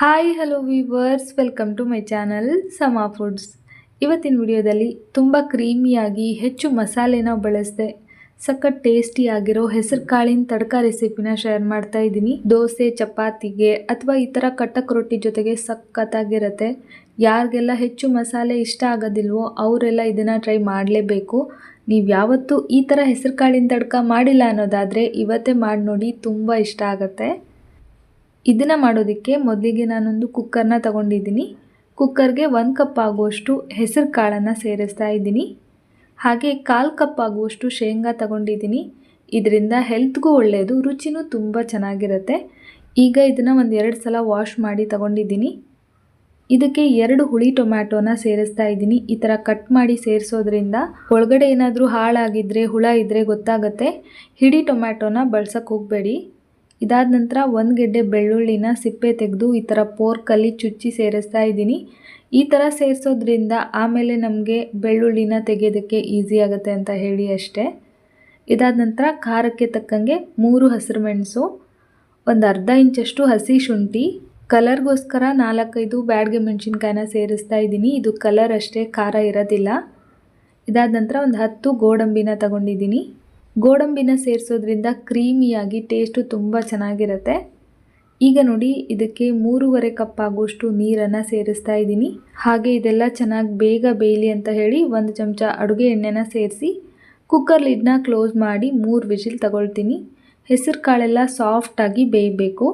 Hi hello viewers welcome to my channel Sama Foods ಇವತ್ತಿನ ವಿಡಿಯೋದಲ್ಲಿ ತುಂಬ ಕ್ರೀಮಿಯಾಗಿ ಹೆಚ್ಚು ಮಸಾಲೆನ ಬಳಸಿದೆ. ಸಖತ್ ಟೇಸ್ಟಿಯಾಗಿರೋ ಹೆಸರು ಕಾಳಿನ ತಡಕ ರೆಸಿಪಿನ ಶೇರ್ ಮಾಡ್ತಾ ಇದ್ದೀನಿ. ದೋಸೆ, ಚಪಾತಿಗೆ ಅಥವಾ ಈ ಥರ ಕಟ್ಟಕ್ ರೊಟ್ಟಿ ಜೊತೆಗೆ ಸಖತ್ತಾಗಿರುತ್ತೆ. ಯಾರಿಗೆಲ್ಲ ಹೆಚ್ಚು ಮಸಾಲೆ ಇಷ್ಟ ಆಗೋದಿಲ್ವೋ ಅವರೆಲ್ಲ ಇದನ್ನು ಟ್ರೈ ಮಾಡಲೇಬೇಕು. ನೀವು ಯಾವತ್ತೂ ಈ ಥರ ಹೆಸರು ಕಾಳಿನ ತಡಕ ಮಾಡಿಲ್ಲ ಅನ್ನೋದಾದರೆ ಇವತ್ತೇ ಮಾಡಿ ನೋಡಿ ತುಂಬ ಇಷ್ಟ ಆಗುತ್ತೆ. ಇದನ್ನು ಮಾಡೋದಕ್ಕೆ ಮೊದಲಿಗೆ ನಾನೊಂದು ಕುಕ್ಕರ್ನ ತಗೊಂಡಿದ್ದೀನಿ. ಕುಕ್ಕರ್ಗೆ ಒಂದು ಕಪ್ ಆಗುವಷ್ಟು ಹೆಸರು ಕಾಳನ್ನು ಸೇರಿಸ್ತಾ ಇದ್ದೀನಿ. ಹಾಗೆ ಕಾಲು ಕಪ್ ಆಗುವಷ್ಟು ಶೇಂಗಾ ತಗೊಂಡಿದ್ದೀನಿ. ಇದರಿಂದ ಹೆಲ್ತ್ಗೂ ಒಳ್ಳೆಯದು ರುಚಿನೂ ತುಂಬ ಚೆನ್ನಾಗಿರುತ್ತೆ. ಈಗ ಇದನ್ನು ಒಂದು ಎರಡು ಸಲ ವಾಶ್ ಮಾಡಿ ತಗೊಂಡಿದ್ದೀನಿ. ಇದಕ್ಕೆ ಎರಡು ಹುಳಿ ಟೊಮ್ಯಾಟೋನ ಸೇರಿಸ್ತಾ ಇದ್ದೀನಿ. ಈ ಥರ ಕಟ್ ಮಾಡಿ ಸೇರಿಸೋದ್ರಿಂದ ಒಳಗಡೆ ಏನಾದರೂ ಹಾಳಾಗಿದ್ದರೆ ಹುಳ ಇದ್ದರೆ ಗೊತ್ತಾಗುತ್ತೆ. ಹಿಡಿ ಟೊಮ್ಯಾಟೋನ ಬಳಸೋಕ್ಕೆ ಹೋಗಬೇಡಿ. ಇದಾದ ನಂತರ ಒಂದು ಗೆಡ್ಡೆ ಬೆಳ್ಳುಳ್ಳಿನ ಸಿಪ್ಪೆ ತೆಗೆದು ಈ ಥರ ಪೋರ್ಕಲ್ಲಿ ಚುಚ್ಚಿ ಸೇರಿಸ್ತಾ ಇದ್ದೀನಿ. ಈ ಥರ ಸೇರಿಸೋದ್ರಿಂದ ಆಮೇಲೆ ನಮಗೆ ಬೆಳ್ಳುಳ್ಳಿನ ತೆಗೆಯೋದಕ್ಕೆ ಈಸಿ ಆಗುತ್ತೆ ಅಂತ ಹೇಳಿ ಅಷ್ಟೇ. ಇದಾದ ನಂತರ ಖಾರಕ್ಕೆ ತಕ್ಕಂಗೆ ಮೂರು ಹಸಿರು ಮೆಣಸು, ಒಂದು ಅರ್ಧ ಇಂಚಷ್ಟು ಹಸಿ ಶುಂಠಿ, ಕಲರ್ಗೋಸ್ಕರ ನಾಲ್ಕೈದು ಬ್ಯಾಡ್ಗೆ ಮೆಣಸಿನ್ಕಾಯಿನ ಸೇರಿಸ್ತಾ ಇದ್ದೀನಿ. ಇದು ಕಲರ್ ಅಷ್ಟೇ ಖಾರ ಇರೋದಿಲ್ಲ. ಇದಾದ ನಂತರ ಒಂದು ಹತ್ತು ಗೋಡಂಬಿನ ತಗೊಂಡಿದ್ದೀನಿ. ಗೋಡಂಬಿನ ಸೇರಿಸೋದ್ರಿಂದ ಕ್ರೀಮಿಯಾಗಿ ಟೇಸ್ಟು ತುಂಬ ಚೆನ್ನಾಗಿರುತ್ತೆ. ಈಗ ನೋಡಿ, ಇದಕ್ಕೆ ಮೂರುವರೆ ಕಪ್ ಆಗುವಷ್ಟು ನೀರನ್ನು ಸೇರಿಸ್ತಾ ಇದ್ದೀನಿ. ಹಾಗೆ ಇದೆಲ್ಲ ಚೆನ್ನಾಗಿ ಬೇಗ ಬೇಯಲಿ ಅಂತ ಹೇಳಿ ಒಂದು ಚಮಚ ಅಡುಗೆ ಎಣ್ಣೆನ ಸೇರಿಸಿ ಕುಕ್ಕರ್ ಲಿಡ್ನ ಕ್ಲೋಸ್ ಮಾಡಿ ಮೂರು ವಿಜಿಲ್ ತಗೊಳ್ತೀನಿ. ಹೆಸರು ಕಾಳೆಲ್ಲ ಸಾಫ್ಟಾಗಿ ಬೇಯಬೇಕು.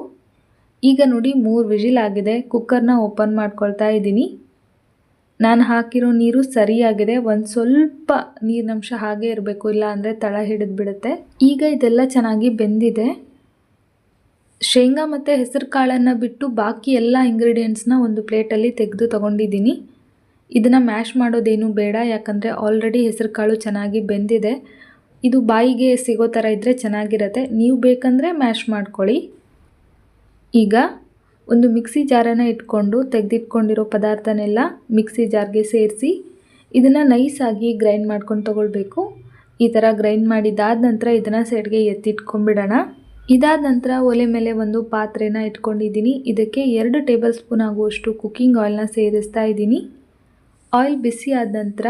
ಈಗ ನೋಡಿ, ಮೂರು ವಿಜಿಲ್ ಆಗಿದೆ. ಕುಕ್ಕರ್ನ ಓಪನ್ ಮಾಡ್ಕೊಳ್ತಾ ಇದ್ದೀನಿ. ನಾನು ಹಾಕಿರೋ ನೀರು ಸರಿಯಾಗಿದೆ, ಒಂದು ಸ್ವಲ್ಪ ನೀರಿನಂಶ ಹಾಗೆ ಇರಬೇಕು, ಇಲ್ಲ ಅಂದರೆ ತಳ ಹಿಡಿದು ಬಿಡುತ್ತೆ ಈಗ ಇದೆಲ್ಲ ಚೆನ್ನಾಗಿ ಬೆಂದಿದೆ. ಶೇಂಗಾ ಮತ್ತು ಹೆಸರು ಕಾಳನ್ನು ಬಿಟ್ಟು ಬಾಕಿ ಎಲ್ಲ ಇಂಗ್ರೀಡಿಯೆಂಟ್ಸ್ನ ಒಂದು ಪ್ಲೇಟಲ್ಲಿ ತೆಗೆದು ತೊಗೊಂಡಿದ್ದೀನಿ. ಇದನ್ನು ಮ್ಯಾಶ್ ಮಾಡೋದೇನು ಬೇಡ, ಯಾಕಂದರೆ ಆಲ್ರೆಡಿ ಹೆಸರು ಕಾಳು ಚೆನ್ನಾಗಿ ಬೆಂದಿದೆ. ಇದು ಬಾಯಿಗೆ ಸಿಗೋ ಥರ ಇದ್ದರೆ ಚೆನ್ನಾಗಿರುತ್ತೆ. ನೀವು ಬೇಕಂದರೆ ಮ್ಯಾಶ್ ಮಾಡ್ಕೊಳ್ಳಿ. ಈಗ ಒಂದು ಮಿಕ್ಸಿ ಜಾರನ್ನು ಇಟ್ಕೊಂಡು ತೆಗೆದಿಟ್ಕೊಂಡಿರೋ ಪದಾರ್ಥನೆಲ್ಲ ಮಿಕ್ಸಿ ಜಾರ್ಗೆ ಸೇರಿಸಿ ಇದನ್ನು ನೈಸಾಗಿ ಗ್ರೈಂಡ್ ಮಾಡ್ಕೊಂಡು ತೊಗೊಳ್ಬೇಕು. ಈ ಥರ ಗ್ರೈಂಡ್ ಮಾಡಿದ್ದಾದ ನಂತರ ಇದನ್ನು ಸೈಡ್ಗೆ ಎತ್ತಿಟ್ಕೊಂಡ್ಬಿಡೋಣ. ಇದಾದ ನಂತರ ಒಲೆ ಮೇಲೆ ಒಂದು ಪಾತ್ರೆನ ಇಟ್ಕೊಂಡಿದ್ದೀನಿ. ಇದಕ್ಕೆ ಎರಡು ಟೇಬಲ್ ಸ್ಪೂನ್ ಆಗುವಷ್ಟು ಕುಕ್ಕಿಂಗ್ ಆಯಿಲ್ನ ಸೇರಿಸ್ತಾ ಇದ್ದೀನಿ. ಆಯಿಲ್ ಬಿಸಿ ಆದ ನಂತರ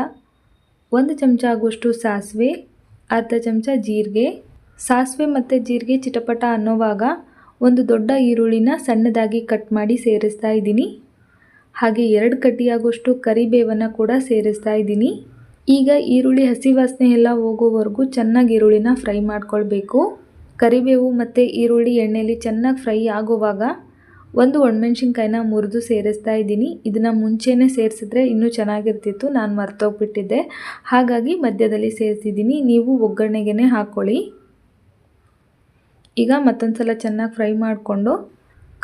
ಒಂದು ಚಮಚ ಆಗುವಷ್ಟು ಸಾಸಿವೆ, ಅರ್ಧ ಚಮಚ ಜೀರಿಗೆ. ಸಾಸಿವೆ ಮತ್ತು ಜೀರಿಗೆ ಚಿಟಪಟ ಅನ್ನೋವಾಗ ಒಂದು ದೊಡ್ಡ ಈರುಳ್ಳಿನ ಸಣ್ಣದಾಗಿ ಕಟ್ ಮಾಡಿ ಸೇರಿಸ್ತಾ ಇದ್ದೀನಿ. ಹಾಗೆ ಎರಡು ಕಟ್ಟಿಯಾಗುವಷ್ಟು ಕರಿಬೇವನ್ನು ಕೂಡ ಸೇರಿಸ್ತಾ ಇದ್ದೀನಿ. ಈಗ ಈರುಳ್ಳಿ ಹಸಿ ವಾಸನೆ ಎಲ್ಲ ಹೋಗೋವರೆಗೂ ಚೆನ್ನಾಗಿ ಈರುಳ್ಳಿನ ಫ್ರೈ ಮಾಡ್ಕೊಳ್ಬೇಕು. ಕರಿಬೇವು ಮತ್ತು ಈರುಳ್ಳಿ ಎಣ್ಣೆಯಲ್ಲಿ ಚೆನ್ನಾಗಿ ಫ್ರೈ ಆಗುವಾಗ ಒಂದು ಒಣಮೆಣ್ಸಿನ್ಕಾಯಿನ ಮುರಿದು ಸೇರಿಸ್ತಾ ಇದ್ದೀನಿ. ಇದನ್ನು ಮುಂಚೆನೇ ಸೇರಿಸಿದ್ರೆ ಇನ್ನೂ ಚೆನ್ನಾಗಿರ್ತಿತ್ತು, ನಾನು ಮರ್ತೋಗ್ಬಿಟ್ಟಿದ್ದೆ. ಹಾಗಾಗಿ ಮಧ್ಯದಲ್ಲಿ ಸೇರಿಸಿದ್ದೀನಿ. ನೀವು ಒಗ್ಗರಣೆಗೆ ಹಾಕ್ಕೊಳ್ಳಿ ಈಗ ಮತ್ತೊಂದು ಸಲ ಚೆನ್ನಾಗಿ ಫ್ರೈ ಮಾಡಿಕೊಂಡು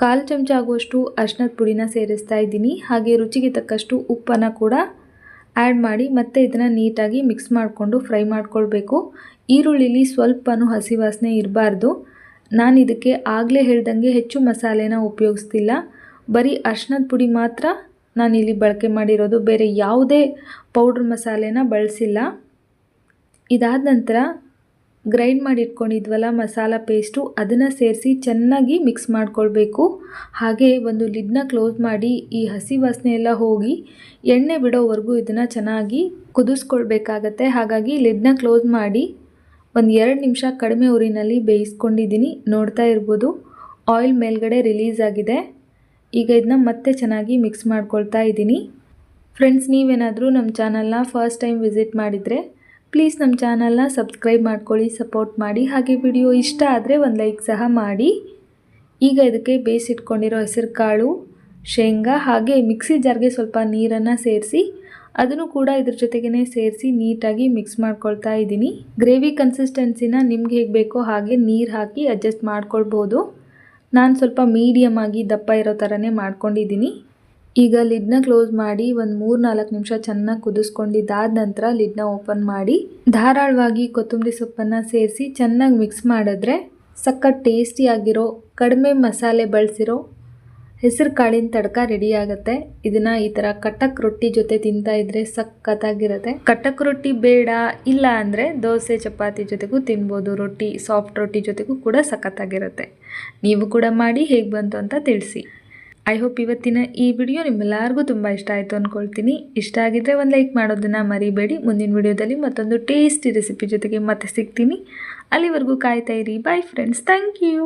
ಕಾಲು ಚಮಚ ಆಗುವಷ್ಟು ಅರ್ಶಿನದ ಪುಡಿನ ಸೇರಿಸ್ತಾ ಇದ್ದೀನಿ. ಹಾಗೆ ರುಚಿಗೆ ತಕ್ಕಷ್ಟು ಉಪ್ಪನ್ನು ಕೂಡ ಆ್ಯಡ್ ಮಾಡಿ ಮತ್ತೆ ಇದನ್ನು ನೀಟಾಗಿ ಮಿಕ್ಸ್ ಮಾಡಿಕೊಂಡು ಫ್ರೈ ಮಾಡ್ಕೊಳ್ಬೇಕು. ಈರುಳ್ಳಿಲಿ ಸ್ವಲ್ಪನೂ ಹಸಿ ವಾಸನೆ ಇರಬಾರ್ದು. ನಾನು ಇದಕ್ಕೆ ಆಗಲೇ ಹೇಳ್ದಂಗೆ ಹೆಚ್ಚು ಮಸಾಲೆನ ಉಪಯೋಗಿಸ್ತಿಲ್ಲ. ಬರೀ ಅರ್ಶಿನದ ಪುಡಿ ಮಾತ್ರ ನಾನಿಲ್ಲಿ ಬಳಕೆ ಮಾಡಿರೋದು. ಬೇರೆ ಯಾವುದೇ ಪೌಡ್ರ್ ಮಸಾಲೆನ ಬಳಸಿಲ್ಲ. ಇದಾದ ನಂತರ ಗ್ರೈಂಡ್ ಮಾಡಿ ಇಟ್ಕೊಂಡಿದ್ವಲ್ಲ ಮಸಾಲ ಪೇಸ್ಟು ಅದನ್ನು ಸೇರಿಸಿ ಚೆನ್ನಾಗಿ ಮಿಕ್ಸ್ ಮಾಡ್ಕೊಳ್ಬೇಕು. ಹಾಗೆ ಒಂದು ಲಿಡ್ನ ಕ್ಲೋಸ್ ಮಾಡಿ ಈ ಹಸಿ ವಾಸನೆ ಎಲ್ಲ ಹೋಗಿ ಎಣ್ಣೆ ಬಿಡೋವರೆಗೂ ಇದನ್ನು ಚೆನ್ನಾಗಿ ಕುದಿಸ್ಕೊಳ್ಬೇಕಾಗತ್ತೆ. ಹಾಗಾಗಿ ಲಿಡ್ನ ಕ್ಲೋಸ್ ಮಾಡಿ ಒಂದು ಎರಡು ನಿಮಿಷ ಕಡಿಮೆ ಉರಿನಲ್ಲಿ ಬೇಯಿಸ್ಕೊಂಡಿದ್ದೀನಿ. ನೋಡ್ತಾ ಇರ್ಬೋದು ಆಯಿಲ್ ಮೇಲ್ಗಡೆ ರಿಲೀಸ್ ಆಗಿದೆ. ಈಗ ಇದನ್ನ ಮತ್ತೆ ಚೆನ್ನಾಗಿ ಮಿಕ್ಸ್ ಮಾಡ್ಕೊಳ್ತಾ ಇದ್ದೀನಿ. ಫ್ರೆಂಡ್ಸ್ ನೀವೇನಾದರೂ ನಮ್ಮ ಚಾನಲ್ನ ಫಸ್ಟ್ ಟೈಮ್ ವಿಸಿಟ್ ಮಾಡಿದರೆ ಪ್ಲೀಸ್ ನಮ್ಮ ಚಾನಲ್ನ ಸಬ್ಸ್ಕ್ರೈಬ್ ಮಾಡ್ಕೊಳ್ಳಿ, ಸಪೋರ್ಟ್ ಮಾಡಿ. ಹಾಗೆ ವಿಡಿಯೋ ಇಷ್ಟ ಆದರೆ ಒಂದು ಲೈಕ್ ಸಹ ಮಾಡಿ. ಈಗ ಇದಕ್ಕೆ ಬೇಯಿಸಿಟ್ಕೊಂಡಿರೋ ಹೆಸರು ಕಾಳು, ಶೇಂಗಾ ಹಾಗೆ ಮಿಕ್ಸಿ ಜಾರ್ಗೆ ಸ್ವಲ್ಪ ನೀರನ್ನು ಸೇರಿಸಿ, ಅದನ್ನು ಕೂಡ ಇದ್ರ ಜೊತೆಗೇ ಸೇರಿಸಿ ನೀಟಾಗಿ ಮಿಕ್ಸ್ ಮಾಡ್ಕೊಳ್ತಾ ಇದ್ದೀನಿ. ಗ್ರೇವಿ ಕನ್ಸಿಸ್ಟೆನ್ಸಿನ ನಿಮ್ಗೆ ಹೇಗೆ ಬೇಕೋ ಹಾಗೆ ನೀರು ಹಾಕಿ ಅಡ್ಜಸ್ಟ್ ಮಾಡ್ಕೊಳ್ಬೋದು. ನಾನು ಸ್ವಲ್ಪ ಮೀಡಿಯಮ್ ಆಗಿ ದಪ್ಪ ಇರೋ ಥರನೇ ಮಾಡ್ಕೊಂಡಿದ್ದೀನಿ. ಈಗ ಲಿಡ್ನ ಕ್ಲೋಸ್ ಮಾಡಿ ಒಂದು ಮೂರು ನಾಲ್ಕು ನಿಮಿಷ ಚೆನ್ನಾಗಿ ಕುದಿಸ್ಕೊಂಡಿದ್ದಾದ ನಂತರ ಲಿಡ್ನ ಓಪನ್ ಮಾಡಿ, ಧಾರಾಳವಾಗಿ ಕೊತ್ತಂಬರಿ ಸೊಪ್ಪನ್ನು ಸೇರಿಸಿ ಚೆನ್ನಾಗಿ ಮಿಕ್ಸ್ ಮಾಡಿದ್ರೆ ಸಖತ್ ಟೇಸ್ಟಿಯಾಗಿರೋ ಕಡಿಮೆ ಮಸಾಲೆ ಬಳಸಿರೋ ಹೆಸರು ಕಾಳಿನ ತಡಕ ರೆಡಿ ಆಗುತ್ತೆ. ಇದನ್ನ ಈ ಥರ ಕಟಕ್ ರೊಟ್ಟಿ ಜೊತೆ ತಿಂತಾ ಇದ್ರೆ ಸಖತ್ತಾಗಿರುತ್ತೆ. ಕಟಕ್ ರೊಟ್ಟಿ ಬೇಡ, ಇಲ್ಲ ಅಂದರೆ ದೋಸೆ, ಚಪಾತಿ ಜೊತೆಗೂ ತಿನ್ಬೋದು. ರೊಟ್ಟಿ ಸಾಫ್ಟ್ ರೊಟ್ಟಿ ಜೊತೆಗೂ ಕೂಡ ಸಖತ್ತಾಗಿರುತ್ತೆ. ನೀವು ಕೂಡ ಮಾಡಿ ಹೇಗೆ ಬಂತು ಅಂತ ತಿಳಿಸಿ. ಐ ಹೋಪ್ ಇವತ್ತಿನ ಈ ವಿಡಿಯೋ ನಿಮ್ಮೆಲ್ಲರಿಗೂ ತುಂಬ ಇಷ್ಟ ಆಯಿತು ಅಂದ್ಕೊಳ್ತೀನಿ ಇಷ್ಟ ಆಗಿದ್ದರೆ ಒಂದು ಲೈಕ್ ಮಾಡೋದನ್ನು ಮರಿಬೇಡಿ. ಮುಂದಿನ ವಿಡಿಯೋದಲ್ಲಿ ಮತ್ತೊಂದು ಟೇಸ್ಟಿ ರೆಸಿಪಿ ಜೊತೆಗೆ ಮತ್ತೆ ಸಿಗ್ತೀನಿ. ಅಲ್ಲಿವರೆಗೂ ಕಾಯ್ತಾ ಇರಿ. Bye friends thank you